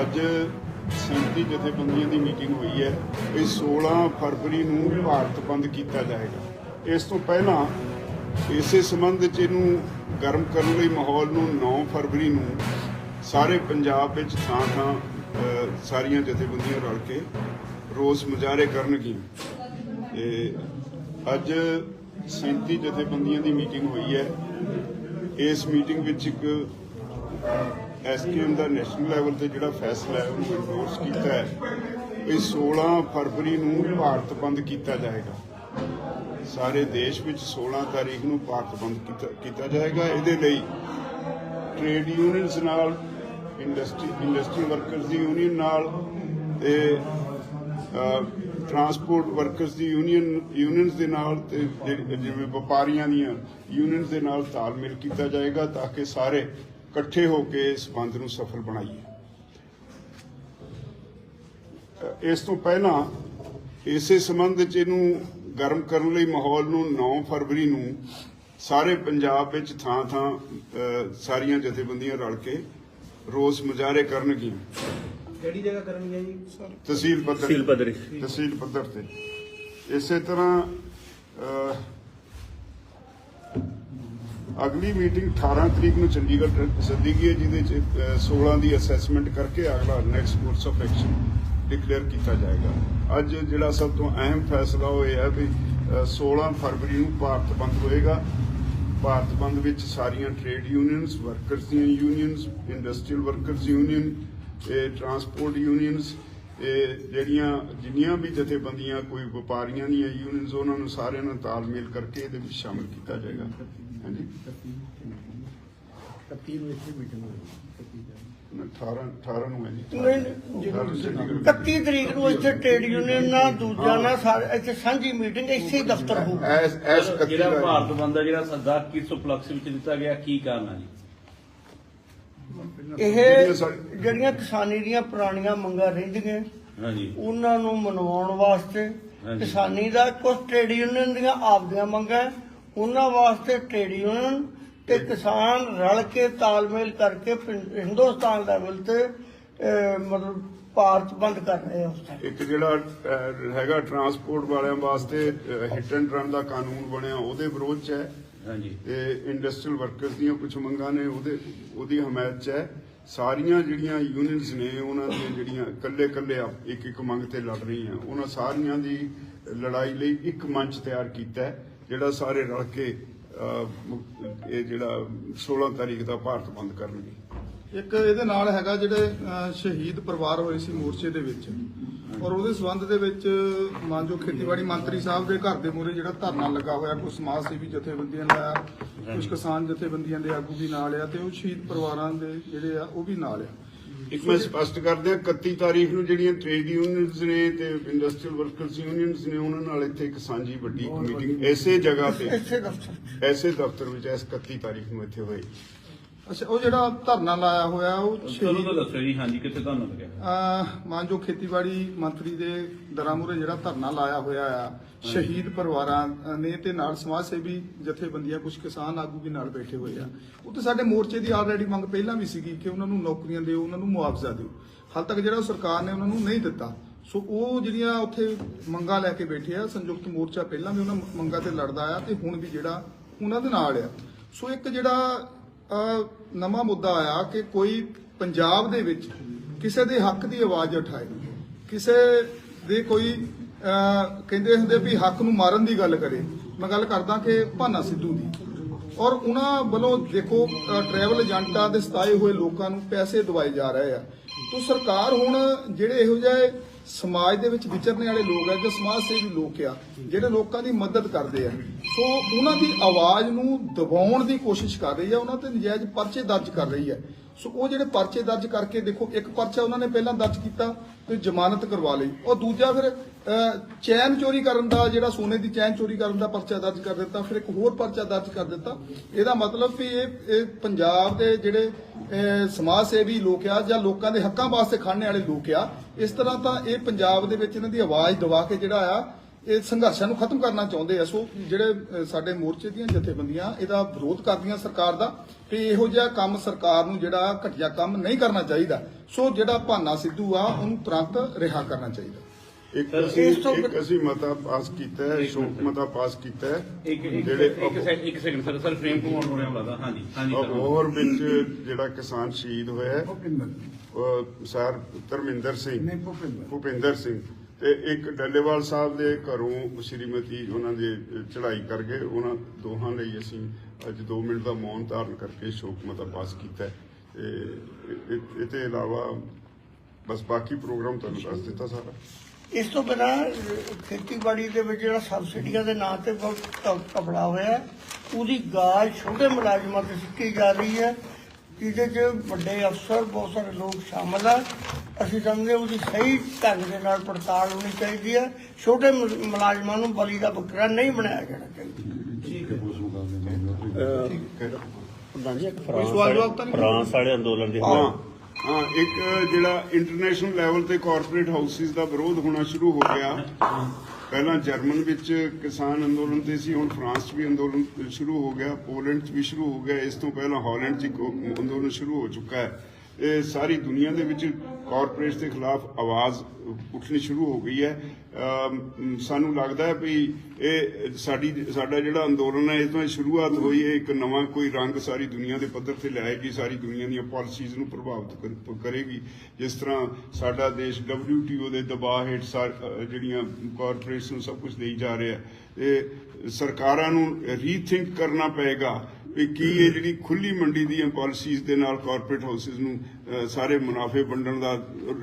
ਅੱਜ ਸੰਮਤੀ ਜਥੇਬੰਦੀਆਂ ਦੀ ਮੀਟਿੰਗ ਹੋਈ ਹੈ। ਇਹ 16 ਫਰਵਰੀ ਨੂੰ ਭਾਰਤ ਬੰਦ ਕੀਤਾ ਜਾਏਗਾ। ਇਸ ਤੋਂ ਪਹਿਲਾਂ ਇਸੇ ਸੰਬੰਧ ਵਿੱਚ ਇਹਨੂੰ ਗਰਮ ਕਰਨ ਲਈ ਮਾਹੌਲ ਨੂੰ 9 ਫਰਵਰੀ ਨੂੰ ਸਾਰੇ ਪੰਜਾਬ ਵਿੱਚ ਥਾਂ ਥਾਂ ਸਾਰੀਆਂ ਜਥੇਬੰਦੀਆਂ ਰਲ ਕੇ ਰੋਸ ਮੁਜ਼ਾਹਰੇ ਕਰਨਗੀਆਂ ਤੇ ਅੱਜ 37 ਜਥੇਬੰਦੀਆਂ ਦੀ ਮੀਟਿੰਗ ਹੋਈ ਹੈ। ਇਸ ਮੀਟਿੰਗ ਵਿੱਚ ਇੱਕ ਐਸਕੇਐਮ ਦਾ ਨੈਸ਼ਨਲ ਲੈਵਲ ਤੇ ਜਿਹੜਾ ਫੈਸਲਾ ਹੈ, ਉਹਨੂੰ ਐਂਡੋਰਸ ਕੀਤਾ ਹੈ। ਇਹ 16 ਫਰਵਰੀ ਨੂੰ ਭਾਰਤ ਬੰਦ ਕੀਤਾ ਜਾਏਗਾ। ਸਾਰੇ ਦੇਸ਼ ਵਿੱਚ 16 ਤਾਰੀਖ ਨੂੰ ਭਾਰਤ ਬੰਦ ਕੀਤਾ- ਜਾਏਗਾ। ਇਹਦੇ ਲਈ ਟ੍ਰੇਡ ਯੂਨੀਅਨਸ ਨਾਲ ਇੰਡਸਟਰੀ ਇੰਡਸਟਰੀ ਵਰਕਰਸ ਦੀ ਯੂਨੀਅਨ ਨਾਲ ਤੇ ਟਰਾਂਸਪੋਰਟ ਵਰਕਰਸ ਦੀ ਯੂਨੀਅਨ ਯੂਨੀਅਨਸ ਦੇ ਨਾਲ ਤੇ ਜਿਵੇਂ ਵਪਾਰੀਆਂ ਦੀਆਂ ਯੂਨੀਅਨਸ ਦੇ ਨਾਲ ਤਾਲਮੇਲ ਕੀਤਾ ਜਾਏਗਾ ਤਾਂ ਕਿ ਸਾਰੇ ਇਕੱਠੇ ਹੋ ਕੇ ਇਸ ਬੰਦ ਨੂੰ ਸਫਲ ਬਣਾਈਏ। ਇਸ ਤੋਂ ਪਹਿਲਾਂ ਇਸੇ ਸੰਬੰਧ ਵਿੱਚ ਇਹਨੂੰ ਗਰਮ ਕਰਨ ਲਈ ਮਾਹੌਲ ਨੂੰ 9 ਫਰਵਰੀ ਨੂੰ ਸਾਰੇ ਪੰਜਾਬ ਵਿੱਚ ਥਾਂ ਥਾਂ ਅ, ਸਾਰੀਆਂ ਜਥੇਬੰਦੀਆਂ ਰਲ ਕੇ ਰੋਸ ਮੁਜ਼ਾਹਰੇ ਕਰਨਗੀਆਂ। ਕਿਹੜੀ ਜਗ੍ਹਾ ਕਰਨਗੇ ਜੀ? ਸਰ। ਤਹਿਸੀਲ ਪੱਧਰ ਤਹਿਸੀਲ ਪੱਧਰੀ। ਤਹਿਸੀਲ ਪੱਧਰ ਤੇ। ਇਸੇ ਤਰ੍ਹਾਂ ਅਗਲੀ ਮੀਟਿੰਗ 18 ਤਰੀਕ ਨੂੰ ਚੰਡੀਗੜ੍ਹ ਸੱਦੀ ਗਈ ਹੈ ਜਿਹਦੇ ਚ ਅ, 16 ਦੀ ਅਸੈਸਮੈਂਟ ਕਰਕੇ ਅਗਲਾ next course of action declare ਕੀਤਾ ਜਾਏਗਾ। ਅੱਜ ਜਿਹੜਾ ਸਭ ਤੋਂ ਅਹਿਮ ਫੈਸਲਾ ਉਹ ਇਹ ਹੈ ਵੀ ਅ, 16 ਫਰਵਰੀ ਨੂੰ ਭਾਰਤ ਬੰਦ ਹੋਏਗਾ। ਭਾਰਤ ਬੰਦ ਵਿੱਚ ਸਾਰੀਆਂ ਟ੍ਰੇਡ ਯੂਨੀਅਨਸ ਵਰਕਰਸ ਦੀਆਂ ਯੂਨੀਅਨਸ ਇੰਡਸਟਰੀਅਲ ਵਰਕਰਸ ਯੂਨੀਅਨ ਤੇ ਟਰਾਂਸਪੋਰਟ ਯੂਨੀਅਨਸ ਇਹ ਜਿਹੜੀਆਂ ਜਿੰਨੀਆਂ ਵੀ ਜਥੇਬੰਦੀਆਂ ਕੋਈ ਵਪਾਰੀਆਂ ਦੀਆਂ ਯੂਨੀਅਨਸ ਉਹਨਾਂ ਨੂੰ ਸਾਰਿਆਂ ਨਾਲ ਤਾਲਮੇਲ ਕਰਕੇ ਇਹਦੇ ਵਿੱਚ ਸ਼ਾਮਲ ਕੀਤਾ ਜਾਏਗਾ। ਹਾਂਜੀ। 31 ਨੂੰ ਇੱਥੇ ਮੀਟਿੰਗ ਹੋਈ 18 18 ਨੂੰ ਹੈ ਜੀ। ਨਹੀਂ 18 ਨੂੰ ਚੰਡੀਗੜ੍ਹ 31 ਤਰੀਕ ਨੂੰ ਇੱਥੇ ਟ੍ਰੇਡ ਯੂਨੀਅਨ ਨਾਲ ਦੂਜਾ ਨਾਲ ਸਾਰੇ ਇੱਥੇ ਸਾਂਝੀ ਮੀਟਿੰਗ ਇੱਥੇ ਹੀ ਦਫ਼ਤਰ ਹੋਊ। ਐਸ ਐਸ ਸਰ, 31 ਜਿਹੜਾ ਦਾ ਭਾਰਤ ਬੰਦ ਦਾ ਜਿਹੜਾ ਸੱਦਾ ਕਿਸ ਉਪਲਕਸ਼ ਵਿੱਚ ਦਿੱਤਾ ਗਿਆ ਕੀ ਕਾਰਨ ਹੈ ਜੀ? ਇਹ ਜਿਹੜੀਆਂ ਸਾ- ਜਿਹੜੀਆਂ ਕਿਸਾਨੀ ਦੀਆਂ ਪੁਰਾਣੀਆਂ ਮੰਗਾਂ ਰਹਿੰਦੀਆਂ ਹਾਂਜੀ। ਉਹਨਾਂ ਨੂੰ ਮਨਵਾਉਣ ਵਾਸਤੇ ਹਾਂਜੀ। ਕਿਸਾਨੀ ਦਾ ਕੁਝ ਟ੍ਰੇਡ ਯੂਨੀਅਨ ਦੀਆਂ ਆਪਦੀਆਂ ਮੰਗਾਂ ਹੈ, ਉਹਨਾਂ ਵਾਸਤੇ ਟ੍ਰੇਡ ਯੂਨੀਅਨ ਤੇ ਕਿਸਾਨ ਰਲ ਕੇ ਤਾਲਮੇਲ ਕਰਕੇ ਹਿੰਦੁਸਤਾਨ ਲੈਵਲ ਤੇ ਮਤਲਬ ਭਾਰਤ ਬੰਦ ਕਰ ਰਹੇ ਉਸ। ਇੱਕ ਜਿਹੜਾ ਹੈਗਾ ਟਰਾਂਸਪੋਰਟ ਵਾਲਿਆਂ ਵਾਸਤੇ ਹਿੱਟ ਐਂਡ ਰਨ ਦਾ ਕਾਨੂੰਨ ਬਣਿਆ ਉਹਦੇ ਵਿਰੋਧ ਚ ਹੈ। ਹਾਂਜੀ। ਤੇ ਇੰਡਸਟਰੀਅਲ ਵਰਕਰਸ ਦੀਆਂ ਕੁਝ ਮੰਗਾਂ ਨੇ ਉਹਦੇ ਉਹਦੀ ਹਮਾਇਤ 'ਚ ਹੈ। ਸਾਰੀਆਂ ਜਿਹੜੀਆਂ ਯੂਨੀਅਨਸ ਨੇ ਉਹਨਾਂ ਦੀਆਂ ਜਿਹੜੀਆਂ ਇਕੱਲੇ ਇਕੱਲੇ ਇੱਕ ਇੱਕ ਮੰਗ ਤੇ ਲੜ ਰਹੀਆਂ ਉਹਨਾਂ ਸਾਰੀਆਂ ਦੀ ਲੜਾਈ ਲਈ ਇੱਕ ਮੰਚ ਤਿਆਰ ਕੀਤਾ ਹੈ। ਜਿਹੜਾ ਸਾਰੇ ਰਲ ਕੇ ਇਹ ਜਿਹੜਾ 16 ਤਾਰੀਖ ਦਾ ਭਾਰਤ ਬੰਦ ਕਰਨਗੇ। ਇੱਕ ਇਹਦੇ ਨਾਲ ਹੈਗਾ ਜਿਹੜੇ ਸ਼ਹੀਦ ਪਰਿਵਾਰ ਹੋਏ ਸੀ ਮੋਰਚੇ ਦੇ ਵਿੱਚ। ਔਰ ਉਹਦੇ ਸਬੰਧ ਦੇ ਵਿੱਚ ਮਾਨਜੋ ਖੇਤੀਬਾੜੀ ਮੰਤਰੀ ਸਾਹਿਬ ਦੇ ਘਰ ਦੇ ਮੂਹਰੇ ਜਿਹੜਾ ਧਰਨਾ ਲੱਗਾ ਹੋਇਆ ਕੁਝ ਸਮਾਜ ਸੇਵੀ ਜਥੇਬੰਦੀਆਂ ਦਾ ਆ ਕੁਝ ਕਿਸਾਨ ਜਥੇਬੰਦੀਆਂ ਦੇ ਆਗੂ ਵੀ ਨਾਲ ਆ ਤੇ ਉਹ ਸ਼ਹੀਦ ਪਰਿਵਾਰਾਂ ਦੇ ਜਿਹੜੇ ਆ, ਉਹ ਵੀ ਨਾਲ ਆ। ਇੱਕ ਮੈਂ ਸਪਸ਼ਟ ਕਰ ਦਿਆਂ 31 ਤਾਰੀਖ ਨੂੰ ਜਿਹੜੀਆਂ ਟ੍ਰੇਡ ਯੂਨੀਅਨਸ ਨੇ ਤੇ ਇੰਡਸਟਰੀਅਲ ਵਰਕਰਸ ਯੂਨੀਅਨਸ ਨੇ ਉਹਨਾਂ ਨਾਲ ਇੱਥੇ ਇੱਕ ਸਾਂਝੀ ਵੱਡੀ ਮੀਟਿੰਗ ਐਸੇ ਜਗ੍ਹਾ ਤੇ ਐਸੇ ਦਫ਼ਤਰ ਵਿੱਚ। ਇਸ 31 ਤਾਰੀਖ ਨੂੰ ਇੱਥੇ ਹੋਈ। ਅੱਛਾ ਉਹ ਜਿਹੜਾ ਧਰਨਾ ਲਾਇਆ ਹੋਇਆ ਉਹ ਤੁਹਾਨੂੰ ਸ਼ਹੀਦ ਤਾਂ ਦੱਸੋ ਜੀ ਹਾਂਜੀ ਕਿੱਥੇ ਤੁਹਾਨੂੰ ਲੱਗਿਆ? ਮਾਨਜੋ ਖੇਤੀਬਾੜੀ ਮੰਤਰੀ ਦੇ ਦਰਾਂ ਮੂਹਰੇ ਜਿਹੜਾ ਧਰਨਾ ਲਾਇਆ ਹੋਇਆ ਆ ਸ਼ਹੀਦ ਪਰਿਵਾਰਾਂ ਨੇ ਤੇ ਨਾਲ ਸਮਾਜ ਸੇਵੀ ਜਥੇਬੰਦੀਆਂ ਕੁਝ ਕਿਸਾਨ ਆਗੂ ਵੀ ਨਾਲ ਬੈਠੇ ਹੋਏ ਆ। ਉਹ ਤੇ ਸਾਡੇ ਮੋਰਚੇ ਦੀ ਆਲਰੇਡੀ ਮੰਗ ਪਹਿਲਾਂ ਵੀ ਸੀਗੀ ਕਿ ਉਹਨਾਂ ਨੂੰ ਨੌਕਰੀਆਂ ਦਿਓ ਉਹਨਾਂ ਨੂੰ ਮੁਆਵਜ਼ਾ ਦਿਓ। ਹਾਲ ਤੱਕ ਜਿਹੜਾ ਸਰਕਾਰ ਨੇ ਉਹਨਾਂ ਨੂੰ ਨਹੀਂ ਦਿੱਤਾ। ਸੋ ਉਹ ਜਿਹੜੀਆਂ ਉੱਥੇ ਮੰਗਾਂ ਲੈ ਕੇ ਬੈਠੇ ਆ ਸੰਯੁਕਤ ਮੋਰਚਾ ਪਹਿਲਾਂ ਵੀ ਉਹਨਾਂ ਮੰਗਾਂ ਤੇ ਲੜਦਾ ਆ ਤੇ ਹੁਣ ਵੀ ਜਿਹੜਾ ਉਹਨਾਂ ਦੇ ਨਾਲ ਆ। ਸੋ ਇੱਕ ਜਿਹੜਾ ਨਵਾਂ ਮੁੱਦਾ ਆਇਆ ਕਿ ਕੋਈ ਪੰਜਾਬ ਦੇ ਵਿੱਚ ਕਿਸੇ ਦੇ ਹੱਕ ਦੀ ਆਵਾਜ਼ ਉਠਾਏ ਕਿਸੇ ਦੇ ਕੋਈ ਅਹ ਕਹਿੰਦੇ ਹੁੰਦੇ ਵੀ ਹੱਕ ਨੂੰ ਮਾਰਨ ਦੀ ਗੱਲ ਕਰੇ। ਮੈਂ ਗੱਲ ਕਰਦਾ ਕਿ ਭਾਨਾ ਸਿੱਧੂ ਦੀ। ਔਰ ਉਹਨਾਂ ਵੱਲੋਂ ਦੇਖੋ ਟਰੈਵਲ ਏਜੰਟਾਂ ਦੇ ਸਤਾਏ ਹੋਏ ਲੋਕਾਂ ਨੂੰ ਪੈਸੇ ਦਵਾਏ ਜਾ ਰਹੇ ਆ। ਤੋ ਸਰਕਾਰ ਹੁਣ ਜਿਹੜੇ ਇਹੋ ਜਿਹੇ ਸਮਾਜ ਦੇ ਵਿੱਚ ਵਿਚਰਨੇ ਵਾਲੇ ਲੋਕ ਆ, ਜਾਂ ਸਮਾਜ ਸੇਵੀ ਲੋਕ ਆ, ਜਿਹੜੇ ਲੋਕਾਂ ਦੀ ਮਦਦ ਕਰਦੇ ਆ। ਸੋ ਉਹਨਾਂ ਦੀ ਆਵਾਜ਼ ਨੂੰ ਦਬਾਉਣ ਦੀ ਕੋਸ਼ਿਸ਼ ਕਰ ਰਹੀ ਆ, ਉਹਨਾਂ ਤੇ ਨਜਾਇਜ਼ ਪਰਚੇ ਦਰਜ ਕਰ ਰਹੀ ਹੈ ਸੋ ਉਹ ਜਿਹੜੇ ਪਰਚੇ ਦਰਜ ਕਰਕੇ ਦੇਖੋ, ਇੱਕ ਪਰਚਾ ਉਹਨਾਂ ਨੇ ਪਹਿਲਾਂ ਦਰਜ ਕੀਤਾ ਤੇ ਜ਼ਮਾਨਤ ਕਰਵਾ ਲਈ। ਉਹ ਦੂਜਾ ਫਿਰ ਚੈਨ ਚੋਰੀ ਕਰਨ ਦਾ ਜਿਹੜਾ ਸੋਨੇ ਦੀ ਚੈਨ ਚੋਰੀ ਕਰਨ ਦਾ ਪਰਚਾ ਦਰਜ ਕਰ ਦਿੱਤਾ, ਫਿਰ ਇੱਕ ਹੋਰ ਪਰਚਾ ਦਰਜ ਕਰ ਦਿੱਤਾ। ਇਹਦਾ ਮਤਲਬ ਵੀ ਇਹ ਪੰਜਾਬ ਦੇ ਜਿਹੜੇ ਸਮਾਜ ਸੇਵੀ ਲੋਕ ਆ ਜਾਂ ਲੋਕਾਂ ਦੇ ਹੱਕਾਂ ਵਾਸਤੇ ਖੜਨੇ ਵਾਲੇ ਲੋਕ ਆ, ਇਸ ਤਰ੍ਹਾਂ ਤਾਂ ਇਹ ਪੰਜਾਬ ਦੇ ਵਿੱਚ ਇਹਨਾਂ ਦੀ ਆਵਾਜ਼ ਦਬਾ ਕੇ ਜਿਹੜਾ ਆ ਇਹ ਸੰਘਰਸ਼ਾਂ ਨੂੰ ਖਤਮ ਕਰਨਾ ਚਾਹੁੰਦੇ ਆ। ਸੋ ਜਿਹੜੇ ਸਾਡੇ ਮੋਰਚੇ ਦੀਆਂ ਜਥੇਬੰਦੀਆਂ ਇਹਦਾ ਵਿਰੋਧ ਕਰਦੀਆਂ ਸਰਕਾਰ ਦਾ ਤੇ ਇਹੋ ਜਿਹਾ ਕੰਮ ਸਰਕਾਰ ਨੂੰ ਜਿਹੜਾ ਘਟੀਆ ਕੰਮ ਨਹੀਂ ਕਰਨਾ ਚਾਹੀਦਾ। ਸੋ ਜਿਹੜਾ ਭਾਨਾ ਸਿੱਧੂ ਆ ਉਹਨੂੰ ਤੁਰੰਤ ਰਿਹਾ ਕਰਨਾ ਚਾਹੀਦਾ। ਇੱਕ ਅਸੀਂ ਇੱਕ ਅਸੀਂ ਮਤਾ ਪਾਸ ਕੀਤਾ ਹੈ ਸ਼ੋਕ। ਮਤਾ ਪਾਸ ਕੀਤਾ ਹੈ। ਜਿਹੜੇ ਇੱਕ ਸੈਕਿੰਡ ਇੱਕ ਸੈਕਿੰਡ ਸਰ ਸਰ ਫਰੇਮ ਆਉਣ ਹੋਣਾ ਲੱਗਦਾ। ਹਾਂਜੀ ਹਾਂਜੀ ਸਰ। ਅਬੋਹਰ ਵਿੱਚ ਜਿਹੜਾ ਕਿਸਾਨ ਸ਼ਹੀਦ ਹੋਇਆ ਹੈ ਸਰ ਧਰਮਿੰਦਰ ਸਿੰਘ। ਨਹੀਂ ਭੁਪਿੰਦਰ। ਭੁਪਿੰਦਰ ਸਿੰਘ। ਤੇ ਇੱਕ ਡੱਲੇਵਾਲ ਸਾਹਿਬ ਦੇ ਘਰੋਂ ਸ਼੍ਰੀਮਤੀ ਉਹਨਾਂ ਦੇ ਚੜ੍ਹਾਈ ਕਰ ਗਏ ਉਹਨਾਂ ਦੋਹਾਂ ਲਈ ਅਸੀਂ ਅੱਜ 2 ਮਿੰਟ ਦਾ ਮੌਨ ਧਾਰਨ ਕਰਕੇ ਸ਼ੋਕ ਮਤਾ ਪਾਸ ਕੀਤਾ। ਹੈ ਤੇ ਇਹ- ਇਹ- ਇਲਾਵਾ ਬਸ ਬਾਕੀ ਪ੍ਰੋਗਰਾਮ ਤੁਹਾਨੂੰ ਦੱਸ ਦਿੱਤਾ ਸਾਰਾ। ਇਸ ਤੋਂ ਬਿਨਾਂ ਖੇਤੀਬਾੜੀ ਦੇ ਵਿੱਚ ਜਿਹੜਾ ਸਬਸਿਡੀਆਂ ਦੇ ਨਾਂ ਤੇ ਬਹੁਤ ਕ- ਕਪੜਾ ਹੋਇਆ ਉਹਦੀ ਗਾਜ ਛੋਟੇ ਮੁਲਾਜ਼ਮਾਂ ਤੇ ਸਿੱਟੀ ਜਾ ਰਹੀ ਹੈ, ਜਿਹਦੇ 'ਚ ਵੱਡੇ ਅਫਸਰ, ਬਹੁਤ ਸਾਰੇ ਲੋਕ ਸ਼ਾਮਲ ਆ। ਅਸੀਂ ਸਮਝਦੇ ਹਾਂ ਉਹਦੀ ਸਹੀ ਢੰਗ ਦੇ ਨਾਲ ਪੜਤਾਲ ਹੋਣੀ ਚਾਹੀਦੀ ਹੈ। ਛੋਟੇ ਮੁਲਾਜ਼ਮਾਂ ਨੂੰ ਬਲੀ ਦਾ ਬੱਕਰਾ ਨਹੀਂ ਬਣਾਇਆ ਜਾਣਾ ਚਾਹੀਦਾ। ਕੋਈ ਸਵਾਲ ਜਵਾਬ ਤਾਂ ਨਹੀਂ ਫਰਾਂਸ ਵਾਲੇ ਅੰਦੋਲਨ ਦੇ ਹਾਂ ਹਾਂ ਇੱਕ ਜਿਹੜਾ ਇੰਟਰਨੈਸ਼ਨਲ ਲੈਵਲ ਤੇ ਕਾਰਪੋਰੇਟ ਹਾਊਸਿਸ ਦਾ ਵਿਰੋਧ ਹੋਣਾ ਸ਼ੁਰੂ ਹੋ ਗਿਆ। ਪਹਿਲਾਂ ਜਰਮਨ ਵਿੱਚ ਕਿਸਾਨ ਅੰਦੋਲਨ ਤੇ ਸੀ ਹੁਣ ਫਰਾਂਸ 'ਚ ਵੀ ਅੰਦੋਲਨ ਸ਼ੁਰੂ ਹੋ ਗਿਆ ਪੋਲੈਂਡ 'ਚ ਵੀ ਸ਼ੁਰੂ ਹੋ ਗਿਆ। ਇਸ ਤੋਂ ਪਹਿਲਾਂ ਹਾਲੈਂਡ 'ਚ ਇੱਕ ਅੰਦੋਲਨ ਸ਼ੁਰੂ ਹੋ ਚੁੱਕਾ ਹੈ। ਇਹ ਸਾਰੀ ਦੁਨੀਆ ਦੇ ਵਿੱਚ ਕਾਰਪੋਰੇਟਸ ਦੇ ਖਿਲਾਫ ਆਵਾਜ਼ ਉੱਠਣੀ ਸ਼ੁਰੂ ਹੋ ਗਈ ਹੈ। ਸਾਨੂੰ ਲੱਗਦਾ ਹੈ ਵੀ ਇਹ ਸਾਡੀ, ਸਾਡਾ ਜਿਹੜਾ ਅੰਦੋਲਨ ਹੈ ਇਸ ਤੋਂ ਇਹ ਸ਼ੁਰੂਆਤ ਹੋਈ ਹੈ, ਇੱਕ ਨਵਾਂ ਕੋਈ ਰੰਗ ਸਾਰੀ ਦੁਨੀਆ ਦੇ ਪੱਧਰ ਤੇ ਲਿਆਏਗੀ ਸਾਰੀ ਦੁਨੀਆ ਦੀਆਂ ਪਾਲਿਸੀਜ਼ ਨੂੰ ਪ੍ਰਭਾਵਿਤ ਕਰੇਗੀ। ਜਿਸ ਤਰ੍ਹਾਂ ਸਾਡਾ ਦੇਸ਼ WTO ਦੇ ਦਬਾਅ ਹੇਠ ਸਾ- ਜਿਹੜੀਆਂ ਕਾਰਪੋਰੇਟਸ ਨੂੰ ਸਭ ਕੁਝ ਦੇਈ ਜਾ ਰਿਹਾ ਹੈ, ਇਹ ਸਰਕਾਰਾਂ ਨੂੰ ਰੀਥਿੰਕ ਕਰਨਾ ਪਏਗਾ। ਵੀ ਕੀ ਇਹ ਜਿਹੜੀ ਖੁੱਲੀ ਮੰਡੀ ਦੀਆਂ ਪਾਲਿਸੀਜ਼ ਦੇ ਨਾਲ ਕਾਰਪੋਰੇਟ ਹਾਊਸਿਸ ਨੂੰ ਸਾਰੇ ਮੁਨਾਫੇ ਵੰਡਣ ਦਾ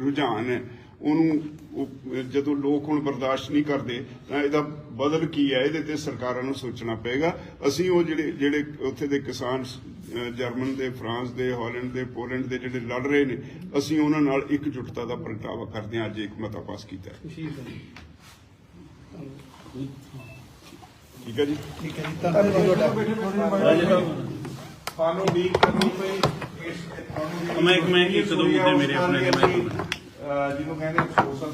ਰੁਝਾਨ ਹੈ ਉਹਨੂੰ ਉਹ ਜਦੋਂ ਲੋਕ ਹੁਣ ਬਰਦਾਸ਼ਤ ਨਹੀਂ ਕਰਦੇ ਤਾਂ ਇਹਦਾ ਬਦਲ ਕੀ ਹੈ? ਇਹਦੇ ਤੇ ਸਰਕਾਰਾਂ ਨੂੰ ਸੋਚਣਾ ਪਏਗਾ। ਅਸੀਂ ਉਹ ਜਿਹੜੇ ਜਿਹੜੇ ਉੱਥੇ ਦੇ ਕਿਸਾਨ ਜਰਮਨ ਦੇ ਫਰਾਂਸ ਦੇ ਹਾਲੈਂਡ ਦੇ ਪੋਲੈਂਡ ਦੇ ਜਿਹੜੇ ਲੜ ਰਹੇ ਨੇ ਅਸੀਂ ਉਹਨਾਂ ਨਾਲ ਇਕਜੁੱਟਤਾ ਦਾ ਪ੍ਰਗਟਾਵਾ ਕਰਦੇ ਹਾਂ। ਅੱਜ ਇੱਕ ਮਤਾ ਪਾਸ ਕੀਤਾ ਹੈ। ਠੀਕ ਹੈ ਜੀ। ਠੀਕ ਹੈ ਜੀ ਧੰਨਵਾਦ ਸਾਹਿਬ ਸਾਨੂੰ ਲੀਕ ਕਰਨੀ ਪਈ ਇਸ ਤੁਹਾਨੂੰ ਮੈਂ- ਮੈਂ ਇੱਕ ਦੋ ਮੁੱਦੇ ਮੇਰੇ ਆਪਣੇ- ਜਿਹਨੂੰ ਕਹਿੰਦੇ ਸੋਸ਼ਲ